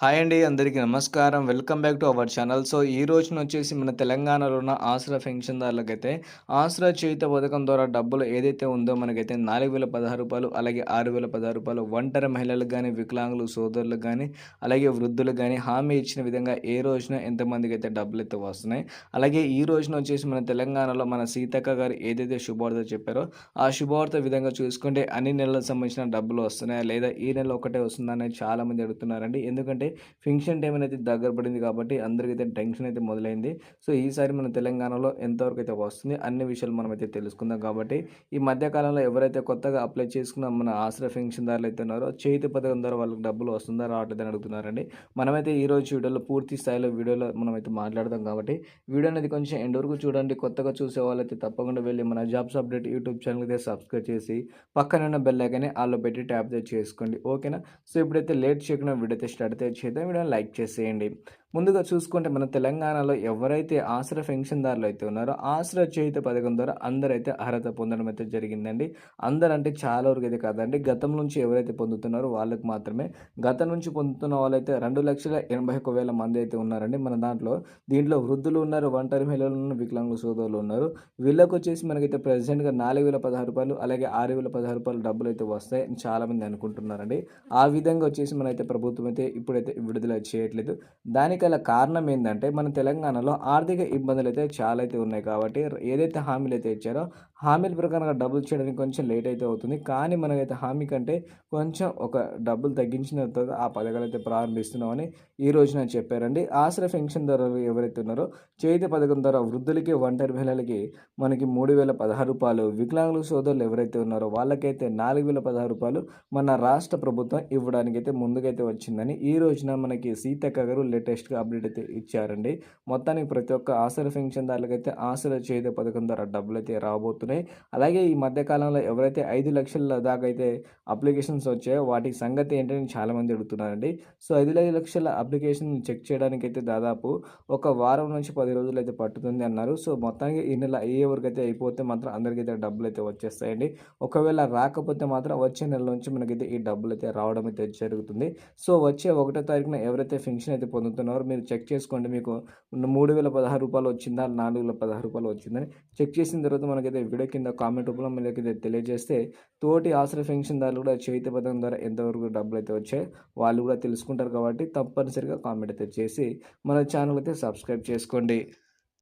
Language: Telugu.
హాయ్ అండి అందరికీ నమస్కారం. Welcome back to our channel. So ఈ రోజున వచ్చేసి మన తెలంగాణలో ఉన్న ఆసరా పెన్షన్దారులకైతే ఆసరా చేయుత పథకం ద్వారా డబ్బులు ఏదైతే ఉందో మనకైతే నాలుగు వేల పదహారు రూపాయలు అలాగే ఆరు వేల పదహారు రూపాయలు ఒంటరి మహిళలకు కానీ వికలాంగులు సోదరులకు కానీ అలాగే వృద్ధులకు కానీ హామీ ఇచ్చిన విధంగా ఏ రోజున ఎంతమందికి అయితే డబ్బులు అయితే వస్తున్నాయి. అలాగే ఈ రోజున వచ్చేసి మన తెలంగాణలో మన సీతక్క గారు ఏదైతే శుభవార్త చెప్పారో ఆ శుభవార్త విధంగా చూసుకుంటే అన్ని నెలలకు సంబంధించిన డబ్బులు వస్తున్నాయా లేదా ఈ నెల ఒకటే వస్తుందా అనేది చాలామంది అడుగుతున్నారండి. ఎందుకంటే ఫింక్షన్ టైం అనేది దగ్గర పడింది కాబట్టి అందరికైతే టెన్షన్ అయితే మొదలైంది. సో ఈసారి మన తెలంగాణలో ఎంతవరకు అయితే వస్తుంది అన్ని విషయాలు మనం అయితే తెలుసుకుందాం కాబట్టి ఈ మధ్యకాలంలో ఎవరైతే కొత్తగా అప్లై చేసుకున్న మన ఆశ్రయ పెన్షన్దారులు అయితే ఉన్నారో చేతి పథకం ద్వారా వాళ్ళకి డబ్బులు వస్తుందా రావట్లేదని అడుగుతున్నారండి. మనమైతే ఈ రోజు వీడియోలో పూర్తి స్థాయిలో వీడియోలో మనమైతే మాట్లాడదాం కాబట్టి వీడియో అనేది కొంచెం ఎండ్ వరకు చూడండి. కొత్తగా చూసే వాళ్ళైతే తప్పకుండా వెళ్ళి మన జాబ్స్ అప్డేట్ యూట్యూబ్ ఛానల్ అయితే సబ్స్క్రైబ్ చేసి పక్కన ఉన్న బెల్ ఐకాన్ని ఆల్లో పెట్టి ట్యాప్ చేసుకోండి. ఓకేనా? సో ఇప్పుడైతే లేట్ చేయకుండా వీడియో అయితే స్టార్ట్ అయితే చేద్దాం. వీడియోని లైక్ చేసేయండి. ముందుగా చూసుకుంటే మన తెలంగాణలో ఎవరైతే ఆసరా పెన్షన్దారులు అయితే ఉన్నారో ఆసరా చేయుత పథకం ద్వారా అందరైతే అర్హత పొందడం అయితే జరిగిందండి. అందరూ అంటే చాలా వరకు అయితే కాదండి. గతం నుంచి ఎవరైతే పొందుతున్నారో వాళ్ళకి మాత్రమే. గతం నుంచి పొందుతున్న వాళ్ళైతే రెండు లక్షల ఎనభై ఒక వేల మంది అయితే ఉన్నారండి. మన దాంట్లో దీంట్లో వృద్ధులు ఉన్నారు ఒంటరి మహిళలు ఉన్నారు వికలాంగుల సోదరులు ఉన్నారు. వీళ్ళకి వచ్చేసి మనకైతే ప్రెసిడెంట్గా నాలుగు వేల పదహారు రూపాయలు అలాగే ఆరు వేల పదహారు రూపాయలు డబ్బులు అయితే వస్తాయి చాలామంది అనుకుంటున్నారండి. ఆ విధంగా వచ్చేసి మనైతే ప్రభుత్వం అయితే ఇప్పుడైతే విడుదల చేయట్లేదు. దానికి గల కారణం ఏంటంటే మన తెలంగాణలో ఆర్థిక ఇబ్బందులు అయితే చాలా అయితే ఉన్నాయి కాబట్టి ఏదైతే హామీలు అయితే ఇచ్చారో హామీల ప్రకారంగా డబ్బులు చేయడానికి కొంచెం లేట్ అయితే అవుతుంది. కానీ మనకైతే హామీ కంటే కొంచెం ఒక డబ్బులు తగ్గించిన తర్వాత ఆ పథకాలు అయితే ప్రారంభిస్తున్నామని ఈ రోజున చెప్పారండి. ఆశ్రయ పెన్షన్ ధరలు ఎవరైతే ఉన్నారో చేతి పథకం ద్వారా వృద్ధులకి ఒంటరి మహిళలకి మనకి మూడు వేల పదహారు రూపాయలు వికలాంగుల సోదరులు ఎవరైతే ఉన్నారో వాళ్ళకైతే నాలుగు వేల పదహారు రూపాయలు మన రాష్ట్ర ప్రభుత్వం ఇవ్వడానికి అయితే ముందుకైతే వచ్చిందని ఈ రోజున మనకి సీతక్క గారు లేటెస్ట్ లేటెస్ట్గా అప్డేట్ అయితే ఇచ్చారండి. మొత్తానికి ప్రతి ఒక్క ఆసర పెన్షన్దారులకైతే ఆసర చేతి పథకం ద్వారా డబ్బులు అయితే రాబోతున్నాయి. అలాగే ఈ మధ్యకాలంలో ఎవరైతే ఐదు లక్షల దాకా అయితే అప్లికేషన్స్ వచ్చాయో వాటి సంగతి ఏంటని చాలామంది అడుగుతున్నారండి. సో ఐదు లక్షల అప్లికేషన్ చెక్ చేయడానికి అయితే దాదాపు ఒక వారం నుంచి పది రోజులు అయితే పట్టుతుంది అన్నారు. సో మొత్తానికి ఈ నెల అయ్యే వరకు అయితే అయిపోతే మాత్రం అందరికైతే డబ్బులు అయితే వచ్చేస్తాయండి. ఒకవేళ రాకపోతే మాత్రం వచ్చే నెల నుంచి మనకైతే ఈ డబ్బులు అయితే రావడం అయితే జరుగుతుంది. సో వచ్చే ఒకటో తారీఖున ఎవరైతే పెన్షన్ అయితే పొందుతున్నారో మీరు చెక్ చేసుకోండి. మీకు మూడు వేల పదహారు రూపాయలు వచ్చిందా? నాలుగు వేల పదహారు రూపాయలు వచ్చిందని చెక్ చేసిన తర్వాత మనకైతే వీడియో కింద కామెంట్ రూపంలో మనకైతే తెలియజేస్తే తోటి ఆశ్రయ పెన్షన్దారులు కూడా చేతి పథకం ద్వారా ఎంతవరకు డబ్బులు అయితే వచ్చాయి వాళ్ళు కూడా తెలుసుకుంటారు కాబట్టి తప్పనిసరిగా కామెంట్ అయితే చేసి మన ఛానల్ అయితే సబ్స్క్రైబ్ చేసుకోండి.